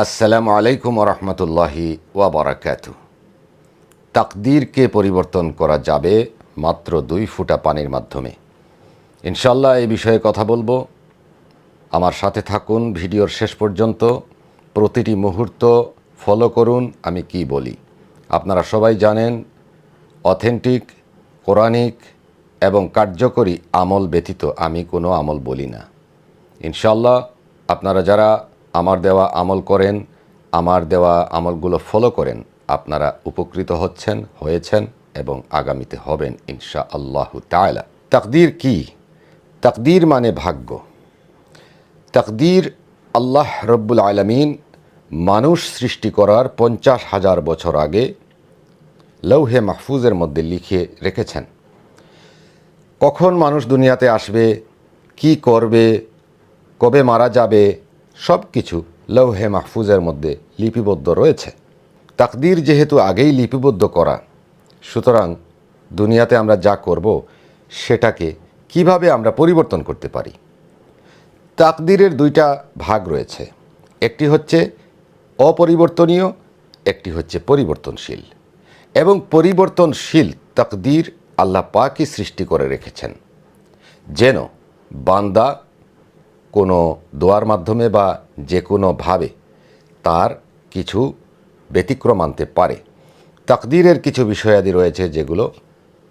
আসসালামু আলাইকুম রহমতুল্লাহি ওয়াবারাকাতু তাকদীরকে পরিবর্তন করা যাবে মাত্র দুই ফুটা পানির মাধ্যমে? ইনশাল্লাহ এই বিষয়ে কথা বলব। আমার সাথে থাকুন, ভিডিওর শেষ পর্যন্ত প্রতিটি মুহূর্ত ফলো করুন, আমি কি বলি। আপনারা সবাই জানেন অথেন্টিক কোরআনিক এবং কার্যকরী আমল ব্যতীত আমি কোনো আমল বলি না। ইনশাল্লাহ আপনারা যারা আমার দেওয়া আমল করেন, আমার দেওয়া আমলগুলো ফলো করেন, আপনারা উপকৃত হচ্ছেন, হয়েছেন এবং আগামীতে হবেন ইনশা আল্লাহ তায়লা তাকদির কি? তাকদির মানে ভাগ্য। তাকদির আল্লাহ রব্বুল আলমিন মানুষ সৃষ্টি করার পঞ্চাশ হাজার বছর আগে লৌহে মাহফুজের মধ্যে লিখে রেখেছেন। কখন মানুষ দুনিয়াতে আসবে, কি করবে, কবে মারা যাবে সব কিছু লৌহে মাহফুজের মধ্যে লিপিবদ্ধ রয়েছে। তাকদির যেহেতু আগেই লিপিবদ্ধ করা, সুতরাং দুনিয়াতে আমরা যা করব সেটাকে কীভাবে আমরা পরিবর্তন করতে পারি? তাকদিরের দুইটা ভাগ রয়েছে, একটি হচ্ছে অপরিবর্তনীয়, একটি হচ্ছে পরিবর্তনশীল। এবং পরিবর্তনশীল তাকদির আল্লাহ পাকই সৃষ্টি করে রেখেছেন। যেন বান্দা কোনো দোয়ার মাধ্যমে বা যে কোনোভাবে তার কিছু ব্যতিক্রম আনতে পারে। তাকদিরের কিছু বিষয়াদি রয়েছে যেগুলো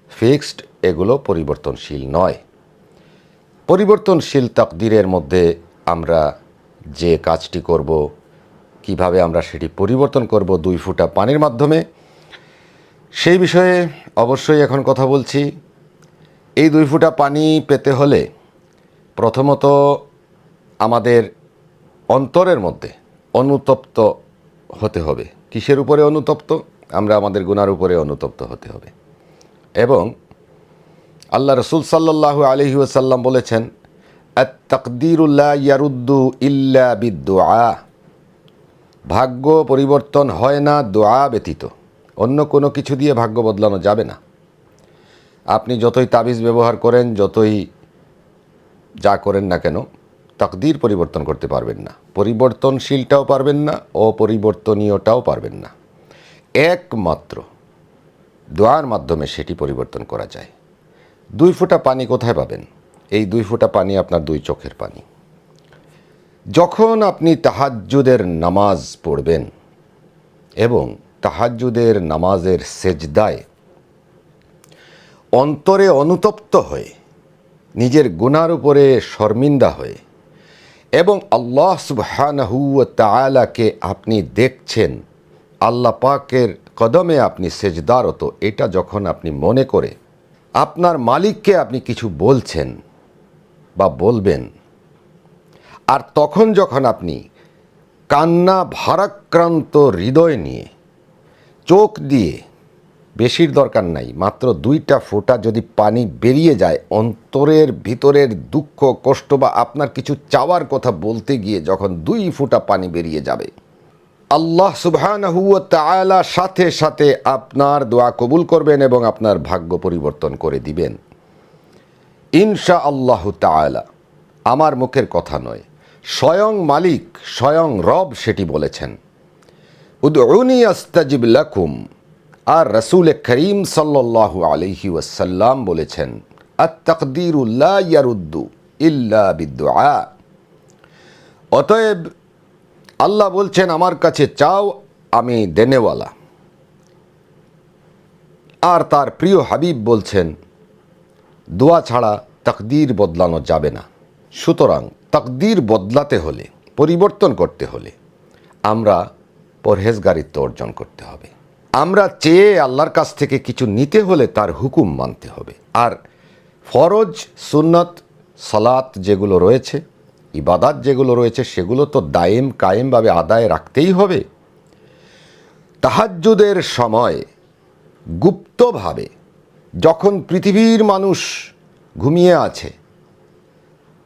ফিক্সড, এগুলো পরিবর্তনশীল নয়। পরিবর্তনশীল তাকদিরের মধ্যে আমরা যে কাজটি করব, কীভাবে আমরা সেটি পরিবর্তন করব দুই ফুটা পানির মাধ্যমে, সেই বিষয়ে অবশ্যই এখন কথা বলছি। এই দুই ফুটা পানি পেতে হলে প্রথমত আমাদের অন্তরের মধ্যে অনুতপ্ত হতে হবে। কিসের উপরে অনুতপ্ত? আমরা আমাদের গুনার উপরে অনুতপ্ত হতে হবে। এবং আল্লাহ রসুল সাল্লাহ আলহি ওসাল্লাম বলেছেন তকদিরুল্লাহ ইয়ারুদ্দু ইল্লা বিদুআ ভাগ্য পরিবর্তন হয় না দোয়া ব্যতীত। অন্য কোনো কিছু দিয়ে ভাগ্য বদলানো যাবে না। আপনি যতই তাবিজ ব্যবহার করেন, যতই যা করেন না কেন তাকদির পরিবর্তন করতে পারবেন না। পরিবর্তনশীলটাও পারবেন না, অপরিবর্তনীয়টাও পারবেন না। একমাত্র দোয়ার মাধ্যমে সেটি পরিবর্তন করা যায়। দুই ফোঁটা পানি কোথায় পাবেন? এই দুই ফোঁটা পানি আপনার দুই চোখের পানি। যখন আপনি তাহাজ্জুদের নামাজ পড়বেন এবং তাহাজ্জুদের নামাজের সেজদায় অন্তরে অনুতপ্ত হয়ে, নিজের গুনার উপরে শর্মিন্দা হয়ে এবং আল্লাহ সুবহানাহু তালাকে আপনি দেখছেন, আল্লাহ পাকের কদমে আপনি সেজদারত, এটা যখন আপনি মনে করে আপনার মালিককে আপনি কিছু বলছেন বা বলবেন, আর তখন যখন আপনি কান্না ভারাক্রান্ত হৃদয় নিয়ে, চোখ দিয়ে বেশির দরকার নাই। মাত্র দুইটা ফোঁটা যদি পানি বেরিয়ে যায়, অন্তরের ভিতরের দুঃখ, কষ্ট বা আপনার কিছু চাওয়ার কথা বলতে গিয়ে যখন দুই ফোঁটা পানি বেরিয়ে যাবে। আল্লাহ তাআলা সাথে সাথে আপনার দোয়া কবুল করবেন এবং আপনার ভাগ্য পরিবর্তন করে দিবেন। ইনশা আল্লাহ তাআলা, আমার মুখের কথা নয়, স্বয়ং মালিক, স্বয়ং রব সেটি বলেছেন। উদউনি আস্তাজিব লাকুম। আর রসুল করিম সাল্লাহ আলহি ওয়াসাল্লাম বলেছেন আত্তাকদিরুল্লাহ ইয়ারুদ্দু ইল্লা বিদ্দুআ অতএব আল্লাহ বলছেন, আমার কাছে চাও আমি দেনেওয়ালা আর তার প্রিয় হাবিব বলছেন দোয়া ছাড়া তাকদির বদলানো যাবে না। সুতরাং তাকদির বদলাতে হলে, পরিবর্তন করতে হলে, আমরা পরহেজগারিত্ব অর্জন করতে হবে। আমরা চেয়ে আল্লাহর কাছ থেকে কিছু নিতে হলে তার হুকুম মানতে হবে। আর ফরজ, সুন্নত, সালাত যেগুলো রয়েছে, ইবাদাত যেগুলো রয়েছে, সেগুলো তো দায়েম, কায়েমভাবে আদায় রাখতেই হবে। তাহাজ্জুদের সময় গুপ্তভাবে যখন পৃথিবীর মানুষ ঘুমিয়ে আছে,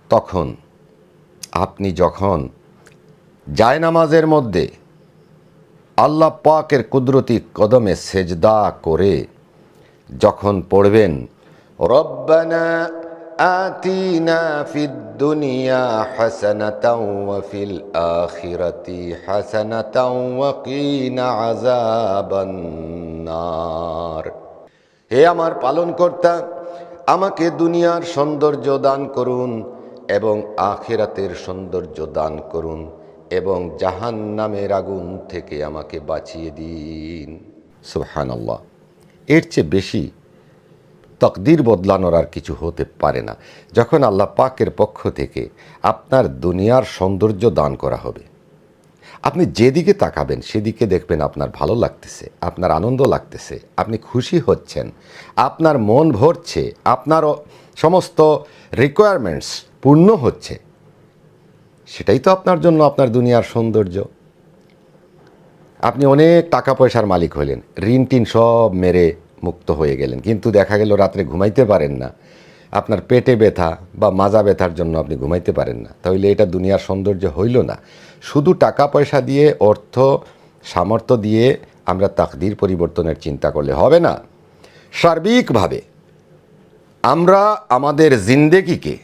তখন আপনি যখন জায়নামাজের মধ্যে আল্লাহ পাকের কুদরতি কদমে সেজদা করে যখন পড়বেন, রব্বানা আতিনা ফিদ দুনিয়া হাসানাতাও ওয়া ফিল আখিরাতি হাসানাতাও ওয়া কিনা আযাবান হে আমার পালনকর্তা, আমাকে দুনিয়ার সৌন্দর্য দান করুন এবং আখিরাতের সৌন্দর্য দান করুন। এবং জাহান নামের আগুন থেকে আমাকে বাঁচিয়ে দিন। সুবহানাল্লাহ। এর চেয়ে বেশি তকদির বদলানোর আর কিছু হতে পারে না। যখন আল্লাহ পাকের পক্ষ থেকে আপনার দুনিয়ার সৌন্দর্য দান করা হবে, আপনি যেদিকে তাকাবেন সেদিকে দেখবেন আপনার ভালো লাগতেছে, আপনার আনন্দ লাগতেছে, আপনি খুশি হচ্ছেন, আপনার মন ভরছে আপনার সমস্ত রিকোয়ারমেন্টস পূর্ণ হচ্ছে। সেটাই তো আপনার জন্য আপনার দুনিয়ার সৌন্দর্য। আপনি অনেক টাকা পয়সার মালিক হলেন ঋণ টিন সব মেরে মুক্ত হয়ে গেলেন, কিন্তু দেখা গেল রাত্রে ঘুমাইতে পারেন না। আপনার পেটে ব্যথা বা মাজা ব্যথার জন্য আপনি ঘুমাইতে পারেন না। তাহলে এটা দুনিয়ার সৌন্দর্য হইল না। শুধু টাকা পয়সা দিয়ে, অর্থ, সামর্থ্য দিয়ে আমরা তাকদির পরিবর্তনের চিন্তা করলে হবে না। সার্বিকভাবে আমরা আমাদের জিন্দেগিকে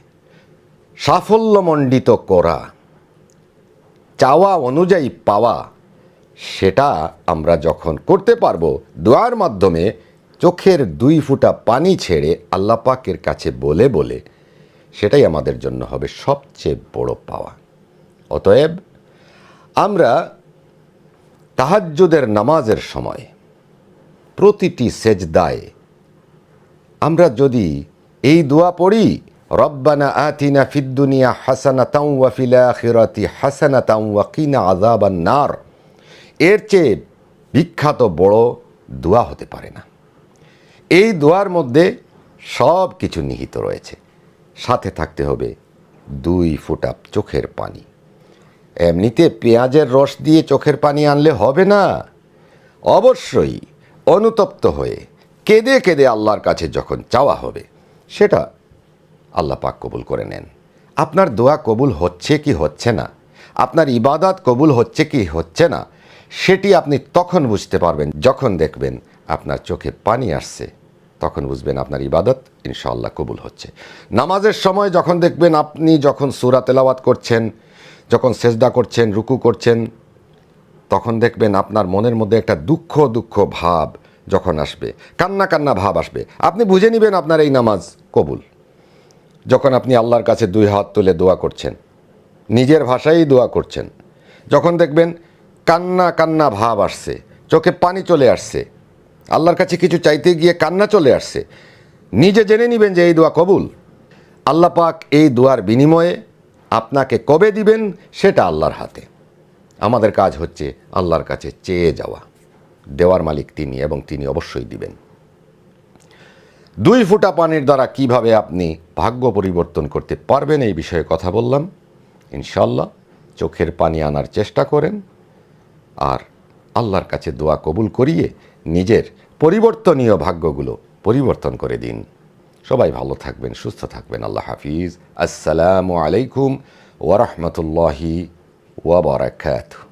সাফল্যমণ্ডিত করা, চাওয়া অনুযায়ী পাওয়া, সেটা আমরা যখন করতে পারব, দোয়ার মাধ্যমে চোখের দুই ফুটা পানি ছেড়ে আল্লাহ পাকের কাছে বলে বলে, সেটাই আমাদের জন্য হবে সবচেয়ে বড় পাওয়া। অতএব আমরা তাহাজ্জুদের নামাজের সময় প্রতিটি সেজদায় আমরা যদি এই দোয়া পড়ি রব্বানা আতিনা ফিদ্দুনিয়া হাসানা তাউ ওয়া ফিল আখিরাতি হাসানা তাউ ওয়া কিনা আযাবান নার। এর চেয়ে বিখ্যাত বড় দোয়া হতে পারে না। এই দোয়ার মধ্যে সব কিছু নিহিত রয়েছে। সাথে থাকতে হবে দুই ফোঁটা চোখের পানি। এমনিতে পেঁয়াজের রস দিয়ে চোখের পানি আনলে হবে না। অবশ্যই অনুতপ্ত হয়ে কেঁদে কেঁদে আল্লাহর কাছে যখন চাওয়া হবে, সেটা আল্লাহ পাক কবুল করে নেন। আপনার দোয়া কবুল হচ্ছে কি হচ্ছে না? আপনার ইবাদত কবুল হচ্ছে কি হচ্ছে না? সেটি আপনি তখন বুঝতে পারবেন, যখন দেখবেন আপনার চোখে পানি আসছে, তখন বুঝবেন আপনার ইবাদত ইনশাআল্লাহ কবুল হচ্ছে। নামাজের সময় যখন দেখবেন আপনি যখন সুরা তেলাওয়াত করছেন, যখন সেজদা করছেন, রুকু করছেন, তখন দেখবেন আপনার মনের মধ্যে একটা দুঃখ দুঃখ ভাব যখন আসবে, কান্না কান্না ভাব আসবে। আপনি বুঝে নেবেন আপনার এই নামাজ কবুল। যখন আপনি আল্লাহর কাছে দুই হাত তুলে দোয়া করছেন, নিজের ভাষায় দোয়া করছেন, যখন দেখবেন কান্না কান্না ভাব আসছে, চোখে পানি চলে আসছে, আল্লাহর কাছে কিছু চাইতে গিয়ে কান্না চলে আসছে, নিজে জেনে নেবেন যে এই দোয়া কবুল। আল্লাহ পাক এই দোয়ার বিনিময়ে আপনাকে কবে দিবেন সেটা আল্লাহর হাতে। আমাদের কাজ হচ্ছে আল্লাহর কাছে চেয়ে যাওয়া। দেওয়ার মালিক তিনি এবং তিনি অবশ্যই দিবেন। দুই ফোঁটা পানির দ্বারা কীভাবে আপনি ভাগ্য পরিবর্তন করতে পারবেন এই বিষয়ে কথা বললাম। ইনশাল্লাহ চোখের পানি আনার চেষ্টা করেন আর আল্লাহর কাছে দোয়া কবুল করিয়ে নিজের পরিবর্তনীয় ভাগ্যগুলো পরিবর্তন করে দিন। সবাই ভালো থাকবেন, সুস্থ থাকবেন। আল্লাহ হাফিজ। আসসালামু আলাইকুম ওরহমতুল্লাহি ওয়াবারাকাতুহ